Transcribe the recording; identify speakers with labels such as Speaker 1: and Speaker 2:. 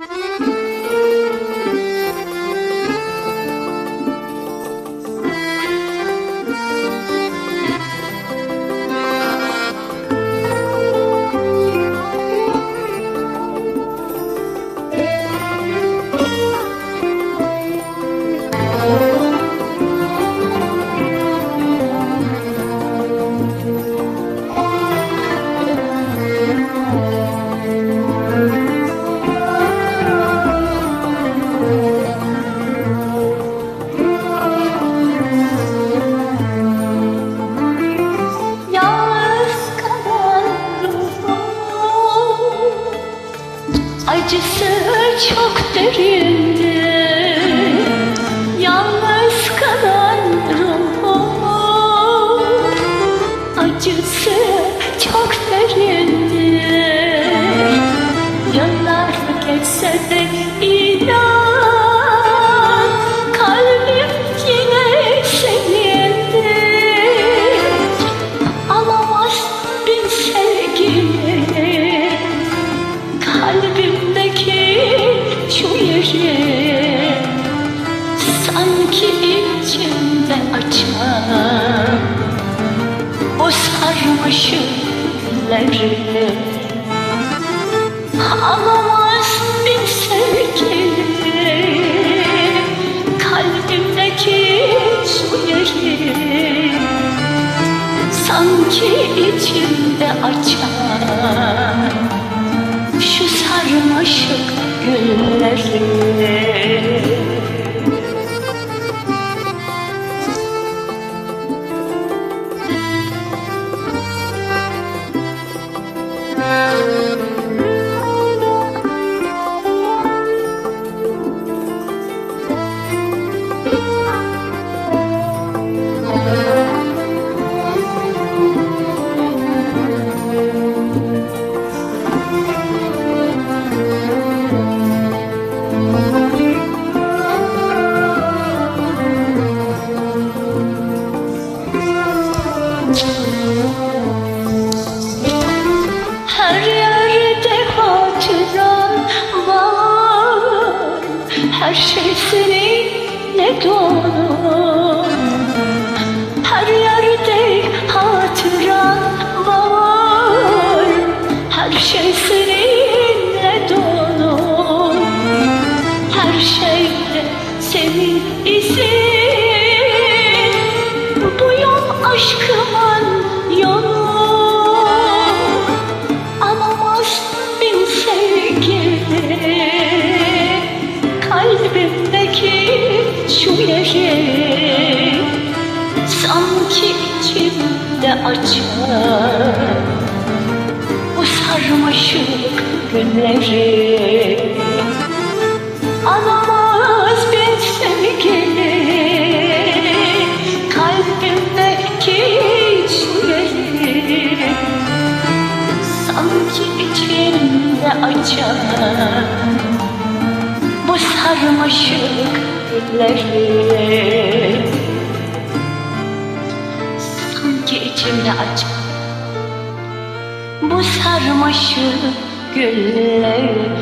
Speaker 1: Yalnız Acısı çok derindi Yalnız kalan ruhum Acısı çok derindi Yıllar geçse de inan Kalbim yine senindi Alamaz bin sevgili Kalbimdeki şu yeri Sanki içimde açan O sarmaşık gülleri Alamaz bin sevgili Kalbimdeki şu yeri Sanki içimde açan sarmaşık Her şey seninle dolu Sanki içimde açar Bu sarmaşık günleri. Alamaz bin sevgili. Kalbimdeki şu yeri Sanki içimde açan Bu sarmaşık gülleri Sanki içimde açan Bu sarmaşık gülleri